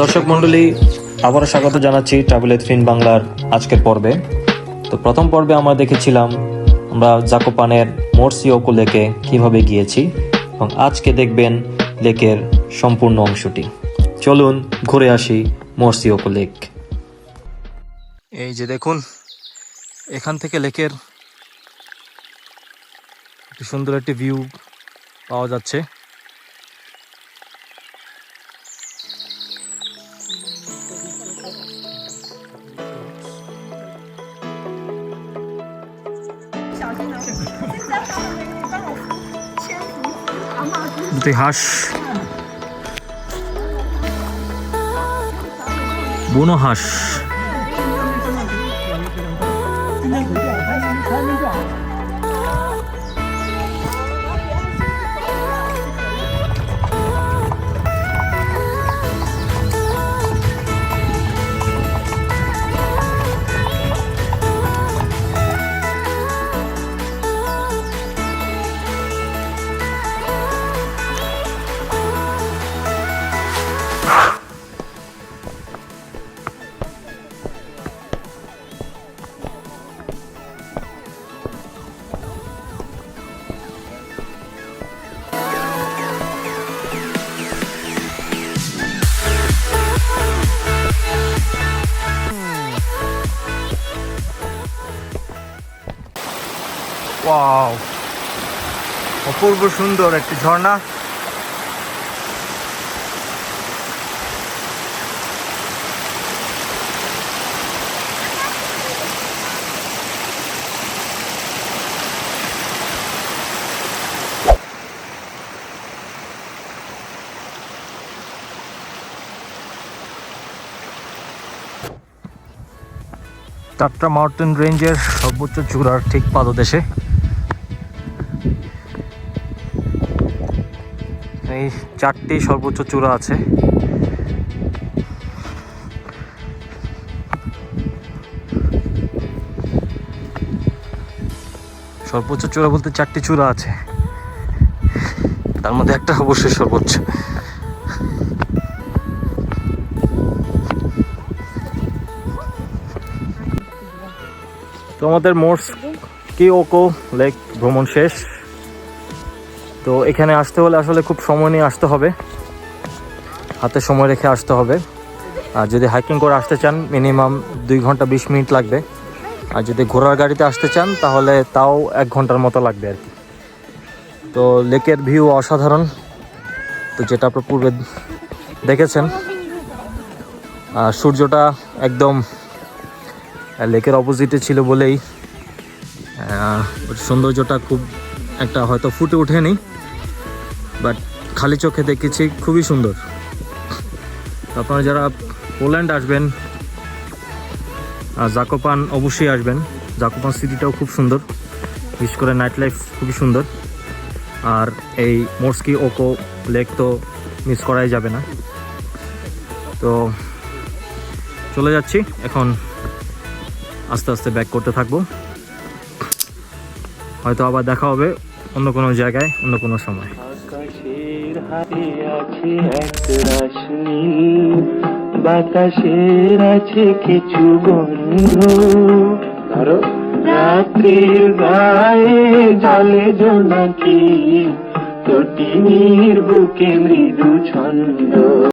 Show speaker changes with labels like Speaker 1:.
Speaker 1: দর্শক মণ্ডলী, আবারও স্বাগত জানাচ্ছি ট্রাভেল ফিন বাংলার আজকের পর্বে। তো প্রথম পর্বে আমরা দেখেছিলাম আমরা জাকোপানের মোরসিওকো লেকে কীভাবে গিয়েছি এবং আজকে দেখবেন লেকের সম্পূর্ণ অংশটি। চলুন ঘুরে আসি মোরসিওকো লেক। এই যে দেখুন, এখান থেকে লেকের একটি সুন্দর একটি ভিউ পাওয়া যাচ্ছে। দুটি হাঁস। বুনো হাঁস। ওয়াও অপূর্ব সুন্দর একটি ঝর্ণা। টাট্রা মাউন্টেন রেঞ্জের সর্বোচ্চ চূড়ার ঠিক পাদদেশে এই চারটি সর্বোচ্চ চূড়া আছে। সর্বোচ্চ চূড়া বলতে চারটি চূড়া আছে। তার মধ্যে একটা অবশ্যই সর্বোচ্চ। তো আমাদের মোর্স কি ওকো লেক ভ্রমণ শেষ? তো এখানে আসতে হলে আসলে খুব সময় নিয়ে আসতে হবে। হাতে সময় রেখে আসতে হবে। আর যদি হাইকিং করে আসতে চান মিনিমাম দুই ঘণ্টা বিশ মিনিট লাগবে। আর যদি ঘোড়ার গাড়িতে আসতে চান, তাহলে তাও এক ঘণ্টার মতো লাগবে আর কি। তো লেকের ভিউ অসাধারণ। তো যেটা আপনার পূর্বে দেখেছেন আর সূর্যটা একদম লেকের অপোজিটে ছিল বলেই সৌন্দর্যটা খুব একটা হয়তো ফুটে ওঠেনি। বাট খালি চোখে দেখেছি, খুবই সুন্দর। আপনারা যারা পোল্যান্ড আসবেন, আর জাকোপান অবশ্যই আসবেন। জাকোপান সিটিটাও খুব সুন্দর। বিশেষ করে নাইট লাইফ খুবই সুন্দর। আর এই মোর্সকি ওকো লেক তো মিস করাই যাবে না। তো চলে যাচ্ছি। এখন আস্তে আস্তে ব্যাক করতে থাকব। হয়তো আবার দেখা হবে অন্য কোনো জায়গায়, অন্য কোনো সময়।
Speaker 2: হাতে আছে এক রাশ নীল বাতাসের আছে কিছু গন্ধ। ধরো, রাত্রির গায়ে জলে জোনাকি। তটিনীর বুকে মৃদু ছন্দ।